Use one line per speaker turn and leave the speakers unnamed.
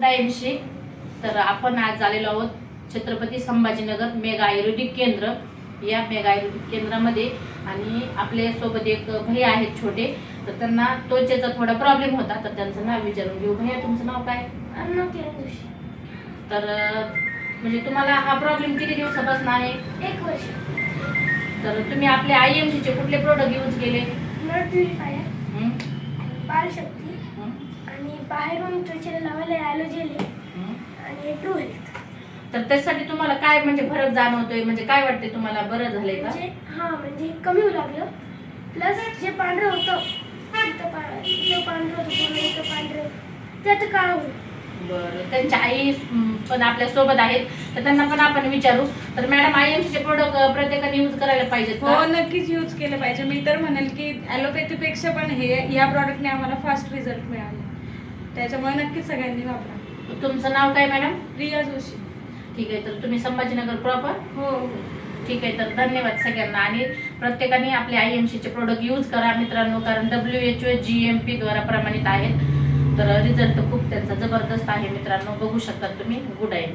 ऐंशी तर आपण आज आलेलो आहोत छत्रपती संभाजीनगर मेगा आयुर्वेदिक केंद्र. या मेगा आयुर्वेदिक केंद्रामध्ये आणि आपल्यासोबत एक भैया आहेत छोटे. तर त्यांना त्वचेचा थोडा प्रॉब्लेम होता तर त्यांचं नाव विचारून घेऊ. भैया तुमचं नाव काय? तर म्हणजे तुम्हाला हा प्रॉब्लेम किती दिवसापासून आहे?
एक वर्ष.
तर तुम्ही आपले आय एम चे कुठले प्रोडक्ट यूज केले?
Blood purifier? बालशक्ती? आणि बाहेरून त्वचेला लावायला ॲलोजेल? आणि ट्रू हेल्थ
तर त्यासाठी तुम्हाला काय म्हणजे फरक जाणवतोय? म्हणजे काय वाटते तुम्हाला? बरं झालंय का?
म्हणजे हा म्हणजे कमी होऊ लागलं. प्लस जे पांढरं होतं इथं पा इथं पांढरं होतं पूर्ण इथं पांढरं. ते आता काळं होईल
बरं. त्यांच्या आई पण आपल्यासोबत आहेत. तर त्यांना पण आपण विचारू. तर मॅडम आय चे प्रोडक्ट प्रत्येकाने यूज करायला पाहिजेत
हो
का?
नक्कीच यूज केलं पाहिजे. मी तर म्हणेल की ॲलोपॅथीपेक्षा पण हे या प्रॉडक्टने आम्हाला फास्ट रिझल्ट मिळाले. त्याच्यामुळे नक्कीच सगळ्यांनी वापरा.
तुमचं नाव काय मॅडम?
प्रिया जोशी.
ठीक आहे तर तुम्ही संभाजीनगर प्रॉपर
हो हो.
ठीक आहे तर धन्यवाद सगळ्यांना. आणि प्रत्येकाने आपले आय एम चे प्रोडक्ट यूज करा मित्रांनो कारण W H O G M P द्वारा प्रमाणित आहेत. तर रिझल्ट खूप त्यांचा जबरदस्त आहे मित्रांनो. बघू शकता तुम्ही गुड आय एम